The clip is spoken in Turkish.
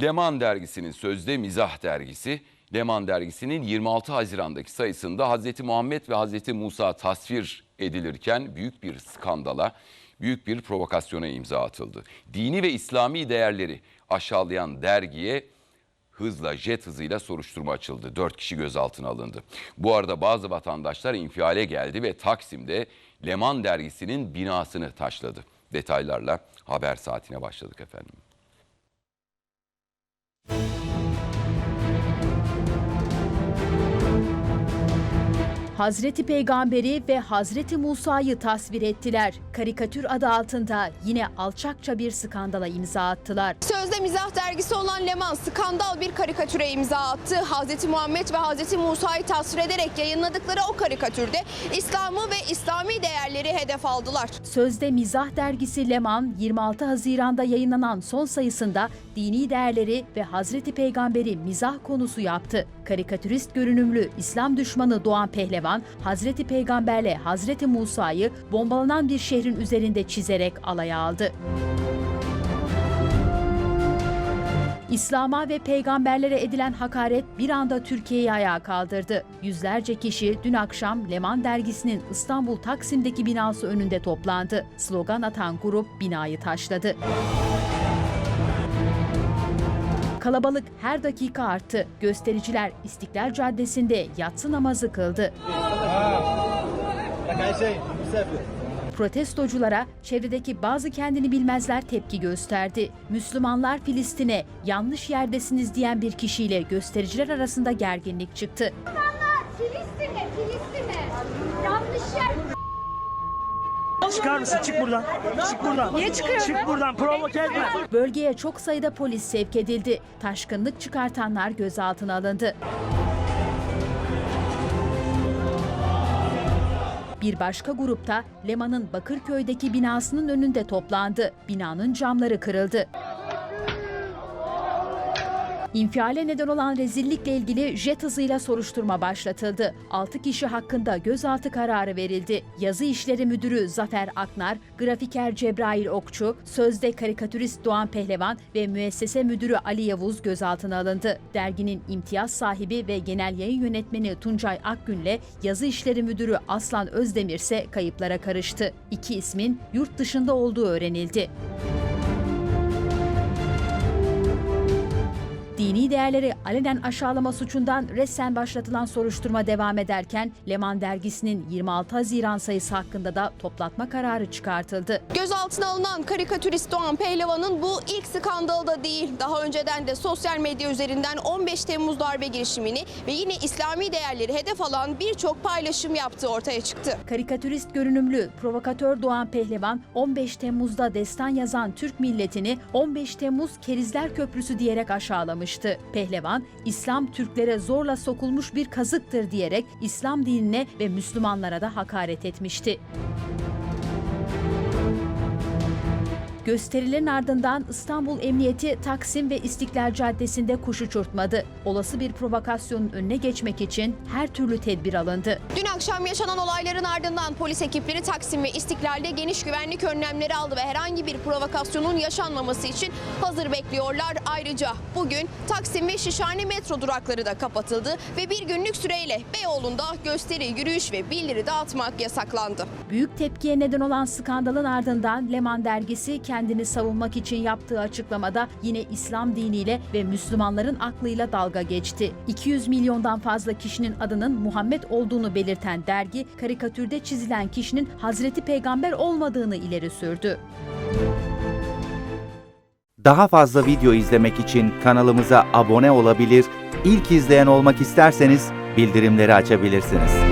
Leman dergisinin sözde mizah dergisi Leman dergisinin 26 Haziran'daki sayısında Hazreti Muhammed ve Hazreti Musa tasvir edilirken büyük bir skandala, büyük bir provokasyona imza atıldı. Dini ve İslami değerleri aşağılayan dergiye hızla jet hızıyla soruşturma açıldı. Dört kişi gözaltına alındı. Bu arada bazı vatandaşlar infiale geldi ve Taksim'de Leman dergisinin binasını taşladı. Detaylarla haber saatine başladık efendim. Hazreti Peygamberi ve Hazreti Musa'yı tasvir ettiler. Karikatür adı altında yine alçakça bir skandala imza attılar. Sözde mizah dergisi olan Leman skandal bir karikatüre imza attı. Hz. Muhammed ve Hz. Musa'yı tasvir ederek yayınladıkları o karikatürde İslam'ı ve İslami değerleri hedef aldılar. Sözde Mizah dergisi Leman 26 Haziran'da yayınlanan son sayısında dini değerleri ve Hazreti Peygamberi mizah konusu yaptı. Karikatürist görünümlü İslam düşmanı Doğan Pehlevan, Hazreti Peygamberle Hazreti Musa'yı bombalanan bir şehrin üzerinde çizerek alaya aldı. İslam'a ve peygamberlere edilen hakaret bir anda Türkiye'yi ayağa kaldırdı. Yüzlerce kişi dün akşam Leman dergisinin İstanbul Taksim'deki binası önünde toplandı. Slogan atan grup binayı taşladı. Kalabalık her dakika arttı. Göstericiler İstiklal Caddesi'nde yatsı namazı kıldı. Protestoculara çevredeki bazı kendini bilmezler tepki gösterdi. Müslümanlar Filistin'e yanlış yerdesiniz diyen bir kişiyle göstericiler arasında gerginlik çıktı. Müslümanlar Filistin'e, Filistin'e yanlış yer Çıkar mısın? Çık buradan. Çık buradan. Niye çıkıyorum? Çık buradan. Provoke etme. Bölgeye çok sayıda polis sevk edildi. Taşkınlık çıkartanlar gözaltına alındı. Bir başka grupta Leman'ın Bakırköy'deki binasının önünde toplandı. Binanın camları kırıldı. İnfiale neden olan rezillikle ilgili jet hızıyla soruşturma başlatıldı. 6 kişi hakkında gözaltı kararı verildi. Yazı İşleri Müdürü Zafer Aknar, grafiker Cebrail Okçu, sözde karikatürist Doğan Pehlevan ve müessese müdürü Ali Yavuz gözaltına alındı. Derginin imtiyaz sahibi ve genel yayın yönetmeni Tuncay Akgün'le yazı işleri müdürü Aslan Özdemir ise kayıplara karıştı. İki ismin yurt dışında olduğu öğrenildi. Değerleri alenen aşağılama suçundan resen başlatılan soruşturma devam ederken Leman dergisinin 26 Haziran sayısı hakkında da toplatma kararı çıkartıldı. Gözaltına alınan karikatürist Doğan Pehlivan'ın bu ilk skandalı da değil. Daha önceden de sosyal medya üzerinden 15 Temmuz darbe girişimini ve yine İslami değerleri hedef alan birçok paylaşım yaptığı ortaya çıktı. Karikatürist görünümlü provokatör Doğan Pehlevan 15 Temmuz'da destan yazan Türk milletini 15 Temmuz Kerizler Köprüsü diyerek aşağılamıştı. Pehlevan, İslam Türklere zorla sokulmuş bir kazıktır diyerek İslam dinine ve Müslümanlara da hakaret etmişti. Gösterilerin ardından İstanbul Emniyeti Taksim ve İstiklal Caddesi'nde kuş uçurtmadı. Olası bir provokasyonun önüne geçmek için her türlü tedbir alındı. Dün akşam yaşanan olayların ardından polis ekipleri Taksim ve İstiklal'de geniş güvenlik önlemleri aldı ve herhangi bir provokasyonun yaşanmaması için hazır bekliyorlar. Ayrıca bugün Taksim ve Şişhane metro durakları da kapatıldı ve bir günlük süreyle Beyoğlu'nda gösteri, yürüyüş ve bildiri dağıtmak yasaklandı. Büyük tepkiye neden olan skandalın ardından Leman dergisi kendini savunmak için yaptığı açıklamada yine İslam diniyle ve Müslümanların aklıyla dalga geçti. 200 milyondan fazla kişinin adının Muhammed olduğunu belirten dergi, karikatürde çizilen kişinin Hazreti Peygamber olmadığını ileri sürdü. Daha fazla video izlemek için kanalımıza abone olabilir, ilk izleyen olmak isterseniz bildirimleri açabilirsiniz.